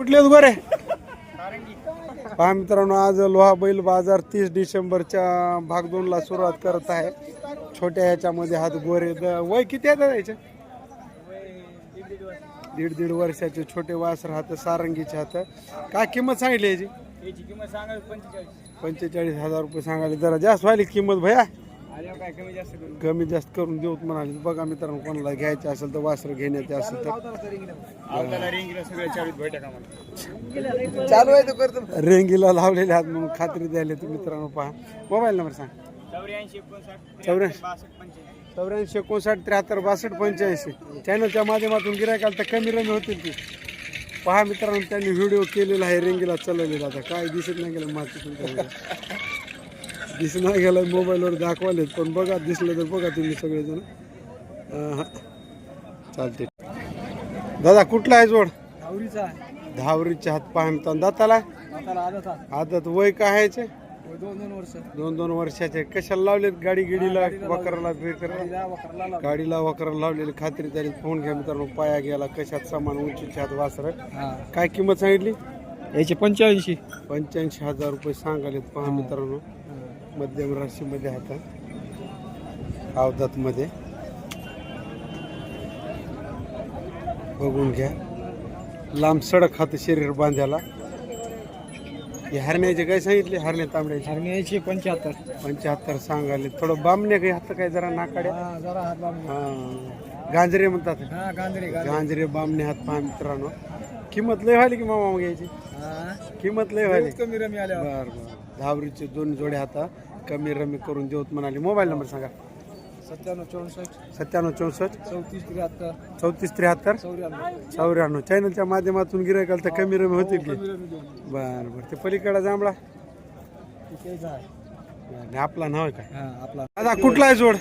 कुठले आहेत गोरे पहा मित्रांनो आज लोहा बैल बाजार तीस डिसेंबरच्या भाग दोनला सुरुवात करत आहे. छोट्या ह्याच्यामध्ये हात गोरे. द- वय किती आहे याचे? दीड दीड वर्षाचे छोटे वासर हात सारंगीचे हात. काय किंमत सांगितली याची? याची किंमत सांगा पंचेचाळीस. पंचेचाळीस हजार रुपये सांगायला जरा जास्त व्हायली किंमत भया. कमी जास्त करून देऊत म्हणाले बघा मित्रांनो कोणाला घ्यायचे असेल तर वासर घेण्याचे असेल तर. रिंगला चालू आहे तो रेंगीला लावलेले आहेत म्हणून खात्री द्यायला तुम्ही मित्रांनो पहा. मोबाईल नंबर सांग. चौऱ्याऐंशी चौऱ्याऐंशी. एकोणसाठ त्र्याहत्तर बासष्ट पंच्याऐंशी. चॅनलच्या माध्यमातून गिरायकाल तर कमी रमी होतील की पहा मित्रांनो त्यांनी व्हिडिओ केलेला आहे रेंगीला चालवलेला. आता काय दिसत नाही गेलं माती नाही गेलं मोबाईलवर दाखवालेत पण बघा दिसलं तर बघा तुम्ही सगळेजण. अं, हा. चालते दादा कुठला आहे जोड? आवरीचा धावरीच्या हात पहा मित्रांनो दाताला? आता आदत वय काय आहे याचे? दोन दोन वर्ष. दोन दोन वर्षाचे. कशाला लावलेत? गाडी गिडीला वकराला बिकराला? गाडीला वकराला लावलेली खात्री तरी फोन घ्या मित्रांनो पाया गेला. कशात सामान उंचीच्या हात वासर. काय किंमत सांगितली? याची पंच्याऐंशी. पंच्याऐंशी हजार रुपये सांगालेत पहा मित्रांनो. मध्यम राशीमध्ये हात. अवधात मध्ये बघून घ्या. लांब सडक हात शरीर बांधायला. हे हरण्याचे काय सांगितले? हरणे तांबड्याचे. आणि याची पंच्याहत्तर. पंच्याहत्तर सांगाले थोडं बामणे काही हात काय जरा नाकाड्या. हा जरा हात लावून हा. गांजरे म्हणतात. हा गांधरे गांजरे. बामणे हात पहा मित्रांनो. किंमत लय व्हायली की मामा मग याची? किंमत लय व्हायली. कमी रमी आल्या बर बर. दहावरीचे दोन जोडे हाता कमी रमी करून देऊत म्हणाले. मोबाईल नंबर सांगा. सत्त्याण्णव चौसष्ट. सत्त्याण्णव चौसष्ट. चौतीस त्र्याहत्तर. चौतीस त्र्याहत्तर. चौऱ्याण्णव. चॅनलच्या माध्यमातून गिरायकाल तर कमी रमी होतील की? बर बर ते पलीकडे जांभळा. आणि आपला नाव आहे काय? आपला. दादा कुठला आहे जोड?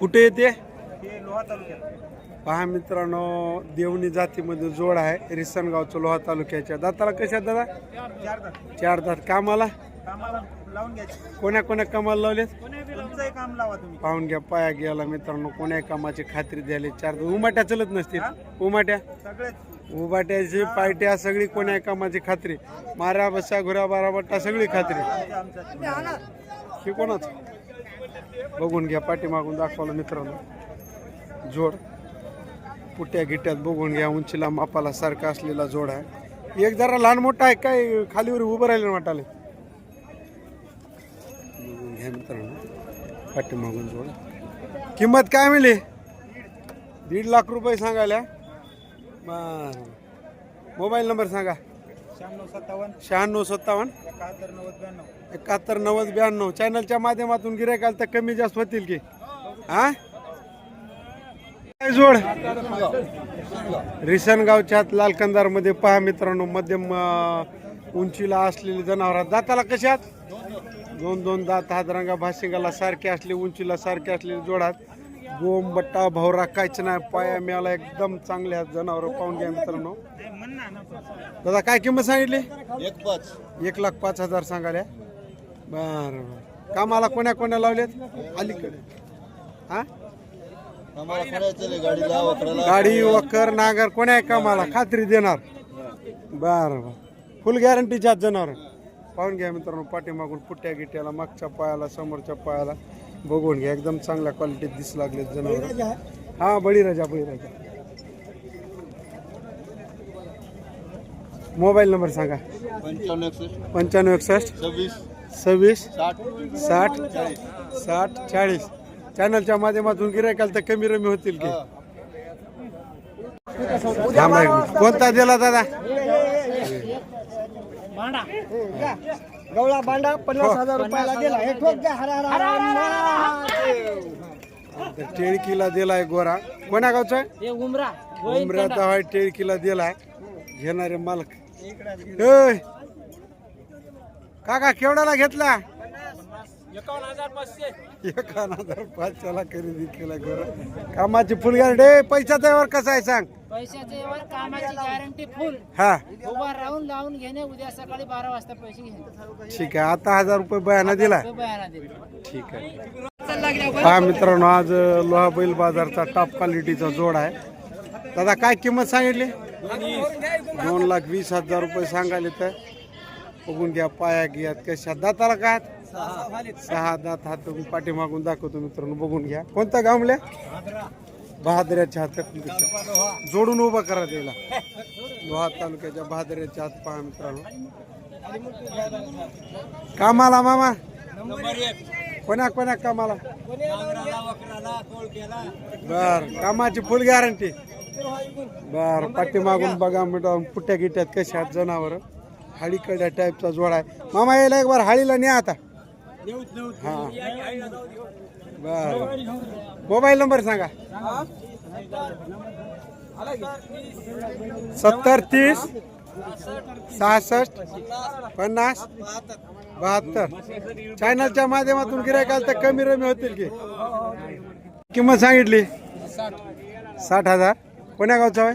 कुठे येते? पहा मित्रांनो देवणी जातीमध्ये जोड आहे. रिसनगावचं लोहा तालुक्याच्या दाताला कशा दादा? चार दात. कामाला? कोण्या कोण्या कामाला लावलेत? पाहून घ्या पाया गेला मित्रांनो कोण्या कामाची खात्री द्यायला चार दात. उमाट्या चलत नसतील. उमाट्या? उबाट्याची पायट्या सगळी कोण्या कामाची खात्री. मारा बसा घुरा बारा बट्टा सगळी खात्री. हे कोणाच? बघून घ्या पाठीमागून दाखवलं मित्रांनो. जोड. पुट्या गिट्यात बघून घ्या उंचीला मापाला सारखा असलेला जोड आहे. एक जरा लहान मोठा आहे काय खालीवर उभं राहिलं वाटाले बघून घ्या मित्रांनो पाठीमागून जोड. किंमत काय मिळली दीड लाख रुपये सांगायला. मोबाईल नंबर सांगा. शहाण्णव सत्तावन्न. शहाण्णव सत्तावन्न. एकाहत्तर नव्वद ब्याण्णव. एकाहत्तर नव्वद ब्याण्णव. चॅनलच्या माध्यमातून गिरायकाल तर कमी जास्त होतील की. हा? काय जोड? रिसनगावच्या लालकंदारमध्ये पहा मित्रांनो मध्यम उंचीला असलेली जनावर दाताला कशात दोन दोन दात हात रंगा भाशिंगाला सारखे असले उंचीला सारखे असलेले जोडात गोम बट्टा भवरा कायच नाही. पाया मिळाला एकदम चांगले आहेत जनावर. पाहून घ्या मित्रांनो. दादा काय किंमत सांगितली? एक पाच. एक लाख पाच हजार सांगाल्या बर बर. कामाला कोण्या कोण्या लावल्यात अलीकडे. हा? गाडी वकर नागर कोण्या कामाला खात्री देणार? बर बर. फुल गॅरंटीच्या जनावर. पाहून घ्या मित्रांनो पाठीमागून पुट्ट्या गिट्याला मागच्या पायाला समोरच्या पायाला. बघून घ्या एकदम चांगल्या क्वालिटीत दिस लागले जनावर. हा बळीराजा बळीराजा. मोबाईल नंबर सांगा. पंच्याण्णव एकसष्ट. पंच्याण्णव एकसष्ट. सव्वीस. सव्वीस. साठ. साठ चाळीस. चॅनलच्या माध्यमातून गिरायकाल तर कमी रमी होतील की. कोणता दिला दादा? गवळा बांडा पन्नास हजार रुपयाला दिला हे ठोक द्या. हरा हरा तर टिळकीला दिलाय गोरा. कोण्या गावचा? हे उमरा. उमऱ्याचा आहे टिळकीला दिलाय. घेणारे मालक. ए! काका केवढ्याला घेतला? एकावन्न हजार पाचशे. एकावन्न हजार पाचशेला खरेदी केला गोरा कामाची फुल गॅरंटी पैशाचा व्यवहार कसा आहे सांग. पैशाचे वर कामाची गॅरंटी फुल हा. उभा राहून लावून घेणे उद्या सकाळी बारा वाजता पैसे घेणे. ठीक आहे आता हजार रुपये बयाना दिला तो बयाना देतो ठीक आहे. हा मित्रांनो आज लोहा बैल बाजारचा टॉप क्वालिटीचा जोड आहे. दादा काय किंमत सांगितली? दोन लाख वीस हजार रुपये सांगायले तर बघून घ्या पाया घ्या कशा दाताला काय सहा दात हात पाठीमागून दाखवतो मित्रांनो बघून घ्या. कोणता गावल्या बहादऱ्याच्या हातात जोडून उभा करा त्याला. लोहा तालुक्याच्या बहादऱ्याच्या हात पहा मित्रांनो. कामाला मामा? कोणा कोणा कामाला? बर कामाची फुल गॅरंटी बर पाठीमागून बघा मित्रांनो पुट्या गिट्यात कशा आहेत जनावर. हाळीकड्या टाईपचा जोडा आहे. मामा यायला एक बार हाळीला न्या आता. बर मोबाईल नंबर सांगा. सत्तर तीस सहासष्ट पन्नास बहात्तर. चॅनलच्या माध्यमातून गिरायकाल तर कमी रमी होतील की? किंमत सांगितली? साठ हजार. कोण्या गावचा आहे?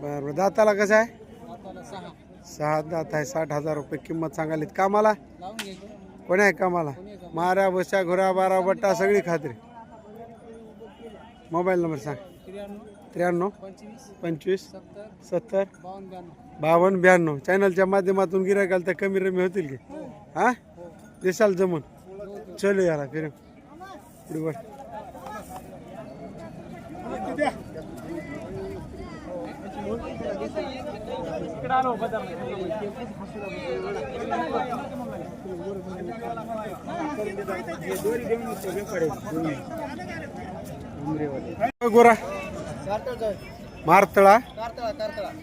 बरं बरं. दाताला कसं आहे? सहा. दात आहे. साठ हजार रुपये किंमत सांगालीत कामाला? कोणी आहे कामाला? माऱ्या बशा घुरा बारा बट्टा सगळी खात्री. मोबाईल नंबर सांग. त्र्याण्णव पंचवीस सत्तर बावन्न ब्याण्णव. चॅनलच्या माध्यमातून गिरायक तर कमी रमी होतील की? हा? दिसाल जमून. चलो याला फिर. पुढे वर गोरा. मारतळा.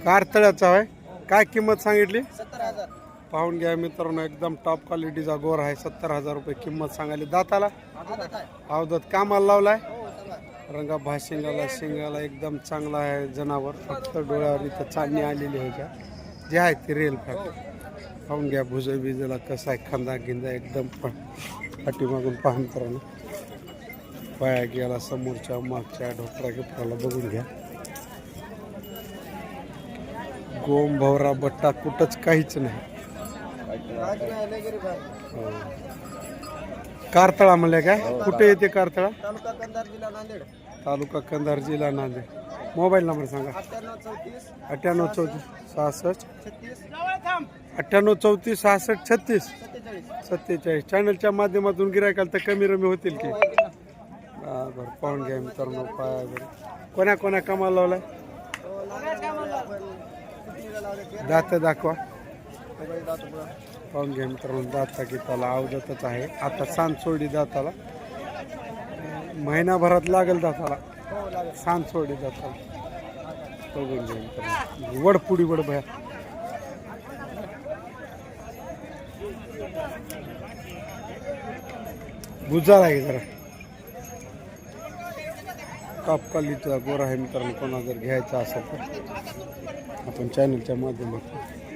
कारतळ्याचा आहे काय किंमत सांगितली? पाहून घ्या मित्रांनो एकदम टॉप क्वालिटीचा गोर आहे. सत्तर हजार रुपये किंमत सांगायली. दाताला? अवदत. कामाला लावलाय? रंगा भाशिंगाला शिंगाला एकदम चांगला आहे जनावर. फक्त डोळ्यावर इथं चालणी आलेली आहे का? जे आहे ते रेल फॅक्टरी पाहून घ्या भुज बिजला कसा आहे खांदा गिंदा एकदम पाठीमागून पहा मित्रांनो पाया गेला समोरच्या मागच्या ढोकरा गिपराला बघून घ्या. गोम भवरा बट्टा कुठंच काहीच नाही. हो. कारतळा म्हणले काय? कुठे येते कारतळा? तालुका कंधार जिल्हा नांदेड. मोबाईल नंबर सांगा. अठ्ठ्याण्णव चौतीस अठ्ठ्याण्णव चौतीस सहासष्ट. अठ्ठ्याण्णव चौतीस सहासष्ट छत्तीस. सत्तेचाळीस. चॅनलच्या माध्यमातून गिरायकाल तर कमी रमी होतील की? बरं पाहून घ्या मित्रांनो पाया बरं. कोण्या कोण्या कामाला लावलाय? दात दाखवा. पाहून घ्या मित्रांनो दाता गीताला अवदतच आहे. आता सांज सोडी दाताला. महिनाभरात लागेल दाताला. सांज सोडी दाताला. बघून घ्या मित्रांनो. वडपुडी वड भया गुजार आहे जरा. कापकालीचा गोरा आहे मित्रांनो कोणा जर घ्यायचा असेल तर. आपण चॅनलच्या माध्यमातून.